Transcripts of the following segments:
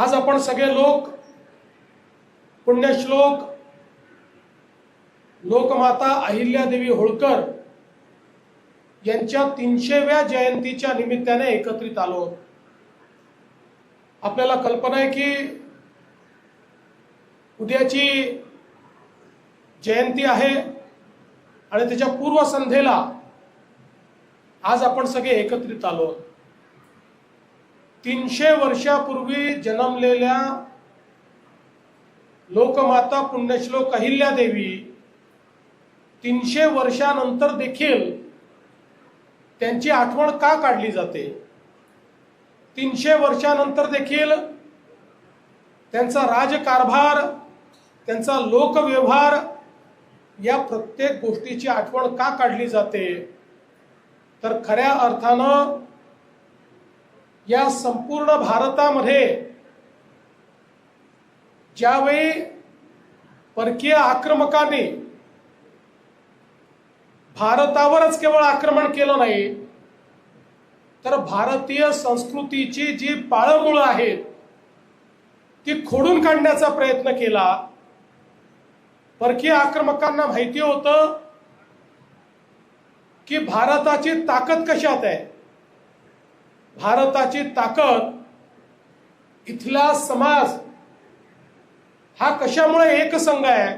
आज आपण सगळे लोक पुण्यश्लोक लोकमाता अहिल्यादेवी होळकर यांच्या तीनशेव्या जयंतीच्या निमित्ताने एकत्रित आलो आपल्याला कल्पना आहे की उद्याची जयंती आहे आणि त्याच्या पूर्वसंध्येला आज आपण सगळे एकत्रित आलो तीनशे वर्षापूर्वी जन्मलेल्या लोकमाता पुण्यश्लोक अहिल्यादेवी तीनशे वर्षानंतर देखील त्यांची आठवण का काढली जाते? तीनशे वर्षानंतर देखील त्यांचा राजकारभार त्यांचा लोकव्यवहार या प्रत्येक गोष्टीची आठवण का काढली जाते? तर खऱ्या अर्थानं या संपूर्ण भारतामध्ये ज्यावेळी परकीय आक्रमकांनी भारतावरच केवळ आक्रमण केलं नाही तर भारतीय संस्कृतीची जी पाळमुळं आहेत ती खोडून काढण्याचा प्रयत्न केला. परकीय आक्रमकांना माहिती होतं की भारताची ताकद कशात आहे? भारताची ताकद इथला समाज हा कशामुळे एकसंघ आहे?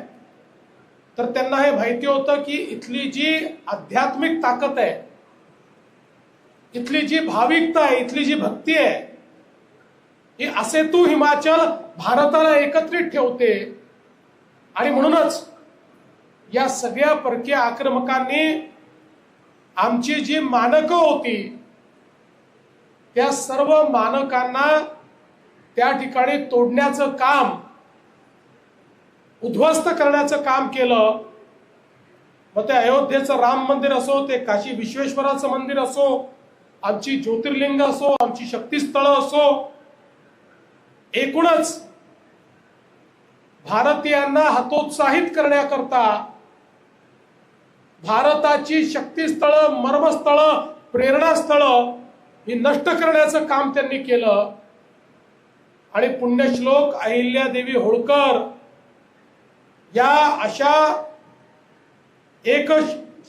तर त्यांना हे माहिती होतं की इथली जी आध्यात्मिक ताकद आहे इथली जी भाविकता आहे इथली जी भक्ती आहे ही असे तू हिमाचल भारताला एकत्रित ठेवते. आणि म्हणूनच या सगळ्या परकीय आक्रमकांनी आमची जी मानकं होती त्या सर्व मानकांना त्या ठिकाणी तोडण्याचं काम उद्ध्वस्त करण्याचं काम केलं. मग ते अयोध्येचं राम मंदिर असो ते काशी विश्वेश्वराचं मंदिर असो आमची ज्योतिर्लिंग असो आमची शक्तीस्थळं असो एकूणच भारतीयांना हतोत्साहित करण्याकरता भारताची शक्तीस्थळं मर्मस्थळं प्रेरणास्थळं ही नष्ट करण्याचं काम त्यांनी केलं. आणि पुण्यश्लोक अहिल्यादेवी होळकर या अशा एक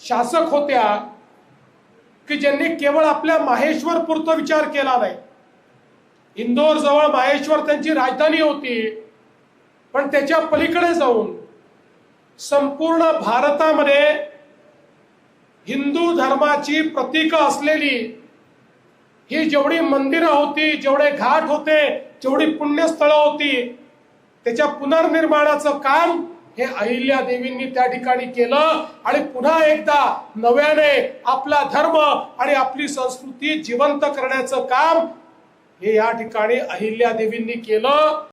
शासक होत्या की ज्यांनी केवळ आपल्या माहेश्वर पुरतो विचार केला नाही. इंदोर जवळ माहेश्वर त्यांची राजधानी होती. पण त्याच्या पलीकडे जाऊन संपूर्ण भारतामध्ये हिंदू धर्माची प्रतीक असलेली ही जेवढी मंदिरं होती जेवढे घाट होते जेवढी पुण्यस्थळं होती त्याच्या पुनर्निर्माणाचं काम हे अहिल्या देवींनी त्या ठिकाणी केलं आणि पुन्हा एकदा नव्याने आपला धर्म आणि आपली संस्कृती जिवंत करण्याचं काम हे या ठिकाणी अहिल्या देवींनी केलं.